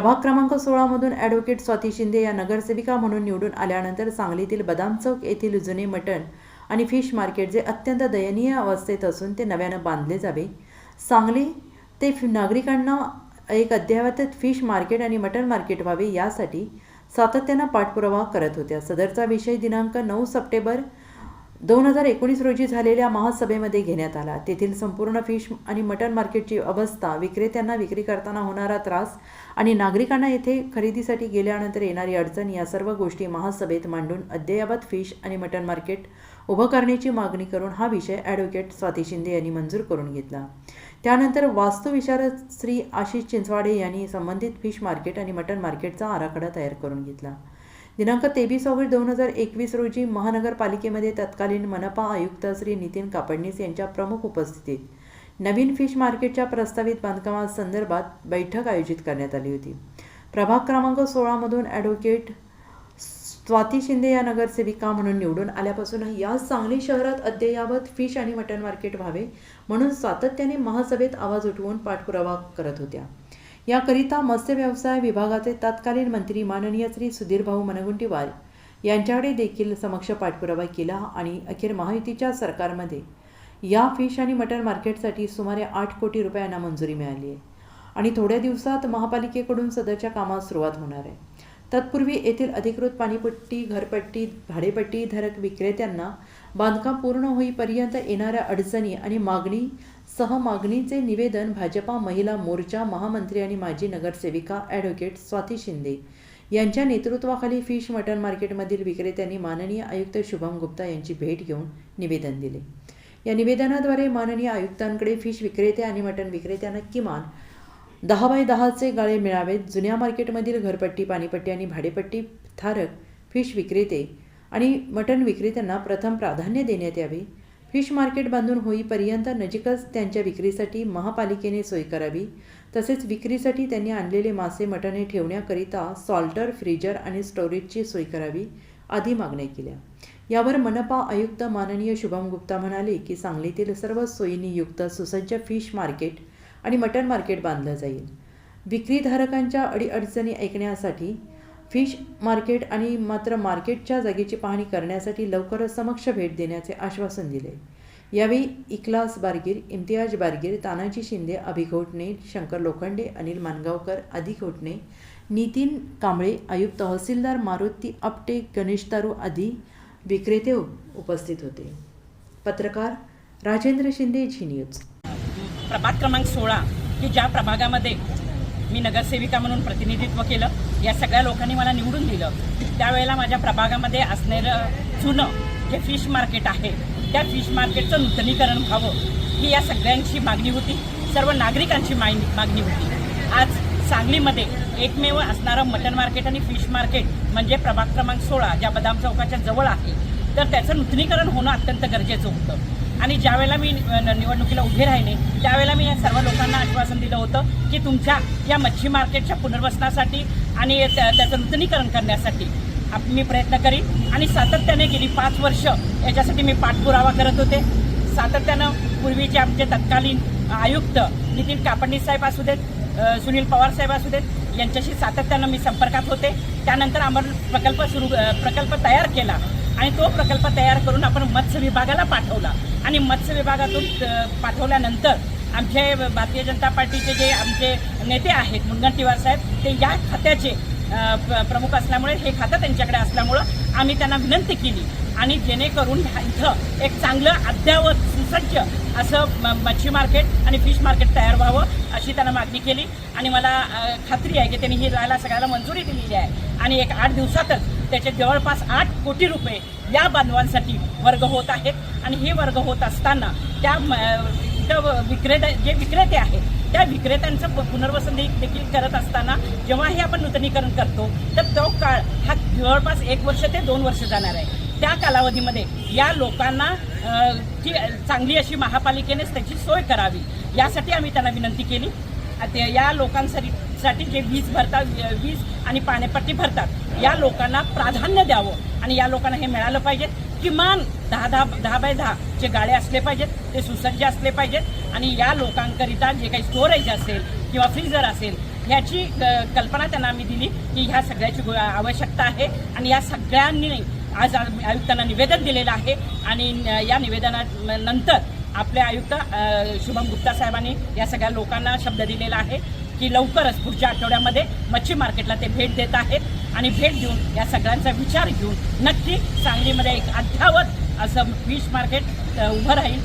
प्रभाग क्रमांक सोळामधून ॲडव्होकेट स्वाती शिंदे या नगरसेविका म्हणून निवडून आल्यानंतर सांगलीतील बदाम चौक येथील जुने मटण आणि फिश मार्केट जे अत्यंत दयनीय अवस्थेत असून ते नव्यानं बांधले जावे. सांगली ते फि- नागरिकांना एक अद्ययावत फिश मार्केट आणि मटण मार्केट व्हावे यासाठी सातत्यानं पाठपुरावा करत होत्या. सदरचा विषय दिनांक नऊ सप्टेंबर दोन हजार एकोणीस रोजी झालेल्या महासभेमध्ये घेण्यात आला. तेथील संपूर्ण फिश आणि मटण मार्केटची अवस्था विक्रेत्यांना विक्री करताना होणारा त्रास आणि नागरिकांना येथे खरेदीसाठी गेल्यानंतर येणारी अडचण या सर्व गोष्टी महासभेत मांडून अद्ययावत फिश आणि मटण मार्केट उभं करण्याची मागणी करून हा विषय ॲडव्होकेट स्वाती शिंदे यांनी मंजूर करून घेतला. त्यानंतर वास्तुविशारद श्री आशिष चिंचवाडे यांनी संबंधित फिश मार्केट आणि मटण मार्केटचा आराखडा तयार करून घेतला. दिनांक तेवीस ऑगस्ट दोन हजार एकवीस रोजी महानगरपालिकेमध्ये तत्कालीन मनपा आयुक्त श्री नितीन कापडणीस यांच्या प्रमुख उपस्थितीत नवीन फिश मार्केटच्या प्रस्तावित बांधकामासंदर्भात बैठक आयोजित करण्यात आली होती. प्रभाग क्रमांक सोळामधून ॲडव्होकेट स्वाती शिंदे या नगरसेविका म्हणून निवडून आल्यापासून या सांगली शहरात अद्ययावत फिश आणि मटण मार्केट व्हावे म्हणून सातत्याने महासभेत आवाज उठवून पाठपुरावा करत होत्या. याकरिता मत्स्य व्यवसाय विभागाचे तत्कालीन मंत्री माननीय श्री सुधीरभाऊ मनगुंटीवार यांच्याकडे देखील समक्ष पाठपुरावा केला आणि अखेर महायुतीच्या सरकारमध्ये या फिश आणि मटण मार्केटसाठी सुमारे आठ कोटी रुपयांना मंजुरी मिळाली आहे. आणि थोड्या दिवसात महापालिकेकडून सदरच्या कामास सुरुवात होणार आहे. तत्पूर्वी येथील अधिकृत पाणीपट्टी घरपट्टी भाडेपट्टी धारक विक्रेत्यांना बांधकाम पूर्ण होईपर्यंत येणाऱ्या अडचणी आणि मागणी सह मागणीचे निवेदन भाजपा महिला मोर्चा महामंत्री आणि माजी नगरसेविका ॲडव्होकेट स्वाती शिंदे यांच्या नेतृत्वाखाली फिश मटण मार्केटमधील विक्रेत्यांनी माननीय आयुक्त शुभम गुप्ता यांची भेट घेऊन निवेदन दिले. या निवेदनाद्वारे माननीय आयुक्तांकडे फिश विक्रेते आणि मटण विक्रेत्यांना किमान दहा बाय दहाचे गाळे मिळावेत. जुन्या मार्केटमधील घरपट्टी पाणीपट्टी आणि भाडेपट्टी थारक फिश विक्रेते आणि मटण विक्रेत्यांना प्रथम प्राधान्य देण्यात यावे. फिश मार्केट बांधून होईपर्यंत नजीकच त्यांच्या विक्रीसाठी महापालिकेने सोय करावी. तसेच विक्रीसाठी त्यांनी आणलेले मासे मटणे ठेवण्याकरिता सॉल्टर फ्रीजर आणि स्टोरेजची सोय करावी आदी मागण्या केल्या. यावर मनपा आयुक्त माननीय शुभम गुप्ता म्हणाले की सांगलीतील सर्व सोयींनी युक्त सुसज्ज फिश मार्केट आणि मटण मार्केट बांधलं जाईल. विक्रीधारकांच्या अडीअडचणी ऐकण्यासाठी फिश मार्केट आणि मात्र मार्केटच्या जागेची पाहणी करण्यासाठी लवकरच समक्ष भेट देण्याचे आश्वासन दिले. यावेळी इकलास बारगीर इम्तियाज बारगीर तानाजी शिंदे अभि घोटणे शंकर लोखंडे अनिल मानगावकर आदी घोटणे नितीन कांबळे आयुक्त तहसीलदार मारुती आपटे गणेश तारू आदी विक्रेते उपस्थित होते. पत्रकार राजेंद्र शिंदे झी न्यूज. प्रभाग क्रमांक सोळा की ज्या प्रभागामध्ये मी नगरसेविका म्हणून प्रतिनिधित्व केलं या सगळ्या लोकांनी मला निवडून दिलं. त्यावेळेला माझ्या प्रभागामध्ये असणारं जुनं जे फिश मार्केट आहे त्या फिश मार्केटचं नूतनीकरण व्हावं ही या सगळ्यांची मागणी होती. सर्व नागरिकांची मागणी मागणी होती. आज सांगलीमध्ये एकमेव असणारं मटन मार्केट आणि फिश मार्केट म्हणजे प्रभाग क्रमांक सोळा ज्या बदाम चौकाच्या जवळ आहे तर त्याचं नूतनीकरण होणं अत्यंत गरजेचं होतं. आणि ज्यावेळेला मी निवडणुकीला उभे राहिले त्यावेळेला मी या सर्व लोकांना आश्वासन दिलं होतं की तुमच्या या मच्छी मार्केटच्या पुनर्वसनासाठी आणि त्याचं नूतनीकरण करण्यासाठी आप- मी प्रयत्न करीन. आणि सातत्याने गेली पाच वर्ष याच्यासाठी मी पाठपुरावा करत होते. सातत्यानं पूर्वीचे आमचे तत्कालीन आयुक्त नितीन कापडणी साहेब असू देत सुनील पवार साहेब असू देत यांच्याशी सातत्यानं मी संपर्कात होते. त्यानंतर आम्हाला प्रकल्प सुरू प्रकल्प तयार केला. आणि तो प्रकल्प तयार करून आपण मत्स्य विभागाला पाठवला. आणि मत्स्य विभागातून पाठवल्यानंतर आमचे भारतीय जनता पार्टीचे जे आमचे नेते आहेत मुनगंटीवार साहेब ते या खात्याचे प्रमुख असल्यामुळे हे खातं त्यांच्याकडे असल्यामुळं आम्ही त्यांना विनंती केली. आणि जेणेकरून इथं एक चांगलं अद्ययावत सुसज्ज असं म- मच्छी मार्केट आणि फिश मार्केट तयार व्हावं अशी त्यांना मागणी केली. आणि मला खात्री आहे की त्यांनी ही राहायला सगळ्याला मंजुरी दिलेली आहे. आणि एक आठ दिवसातच त्याचे जवळपास आठ कोटी रुपये या बांधवांसाठी वर्ग होत आहेत. आणि हे वर्ग होत असताना त्या विक्रेता जे विक्रेते आहेत त्या विक्रेत्यांचं पुनर्वसन देखील करत असताना जेव्हा हे आपण नूतनीकरण करतो तर तो काळ हा जवळपास एक वर्ष ते दोन वर्ष जाणार आहे. त्या कालावधीमध्ये या लोकांना जी चांगली अशी महापालिकेनेच त्याची सोय करावी यासाठी आम्ही त्यांना विनंती केली. ते या लोकांसाठी साठी जे वीज भरतात वीज आणि पाण्यापट्टी भरतात या लोकांना प्राधान्य द्यावं आणि या लोकांना हे मिळालं पाहिजे. किमान दहा दहा दहा बाय दहा जे गाळे असले पाहिजेत ते सुसज्ज असले पाहिजेत आणि या लोकांकरिता जे काही स्टोरेज असेल किंवा फ्रीजर असेल ह्याची कल्पना त्यांना आम्ही दिली की ह्या सगळ्याची गो- आवश्यकता आहे आणि या सगळ्यांनी आज आयुक्तांना निवेदन दिलेलं आहे आणि या निवेदनानंतर आपले आयुक्त शुभम गुप्ता साहेबांनी या सगळ्या लोकांना शब्द दिलेला आहे की लवकरच पुढच्या आठवड्यामध्ये मच्छी मार्केटला ते भेट देत आहेत. आणि भेट देऊन या सगळ्यांचा विचार घेऊन नक्की सांगलीमध्ये एक अद्यावत असं फिश मार्केट उभं राहील.